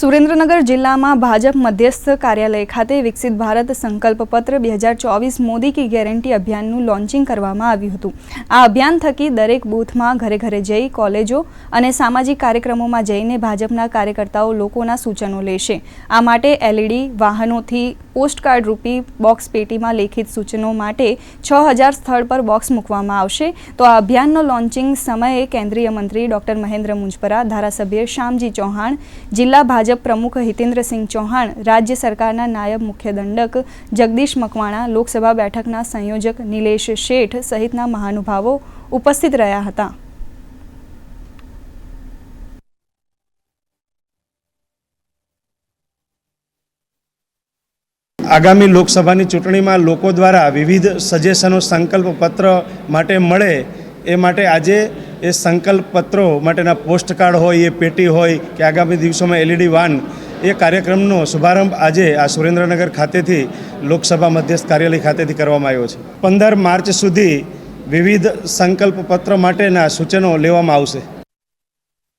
સુરેન્દ્રનગર જિલ્લામાં ભાજપ મધ્યસ્થ કાર્યાલય ખાતે વિકસિત ભારત સંકલ્પ પત્ર બે હજાર ચોવીસ મોદી કી ગેરંટી અભિયાનનું લોન્ચિંગ કરવામાં આવ્યું હતું. આ અભિયાન થકી દરેક બૂથમાં ઘરે ઘરે જઈ કોલેજો અને સામાજિક કાર્યક્રમોમાં જઈને ભાજપના કાર્યકર્તાઓ લોકોના સૂચનો લેશે. આ માટે એલઈડી વાહનોથી પોસ્ટકાર્ડ રૂપી બોક્સ પેટીમાં લેખિત સૂચનો માટે છ હજાર સ્થળ પર બોક્સ મૂકવામાં આવશે. તો આ અભિયાનનો લોન્ચિંગ સમયે કેન્દ્રીય મંત્રી ડોક્ટર મહેન્દ્ર મુંજપરા, ધારાસભ્ય શ્યામજી ચૌહાણ, જિલ્લા ભાજપ પ્રમુખ હિતેન્દ્રસિંહ ચૌહાણ, રાજ્ય સરકારના નાયબ મુખ્ય દંડક જગદીશ મકવાણા, લોકસભા બેઠકના સંયોજક નિલેશ શેઠ સહિતના મહાનુભાવો ઉપસ્થિત રહ્યા હતા. આગામી લોકસભાની ચૂંટણીમાં લોકો દ્વારા વિવિધ સજેશનો સંકલ્પ પત્ર માટે મળે, એ માટે આજે એ સંકલ્પ પત્રો માટેના પોસ્ટકાર્ડ હોય, એ પેટી હોય કે આગામી દિવસોમાં એલઈડી વાન, એ કાર્યક્રમનો શુભારંભ આજે આ સુરેન્દ્રનગર ખાતેથી લોકસભા મધ્યસ્થ કાર્યાલય ખાતેથી કરવામાં આવ્યો છે. પંદર માર્ચ સુધી વિવિધ સંકલ્પ પત્ર માટેના સૂચનો લેવામાં આવશે.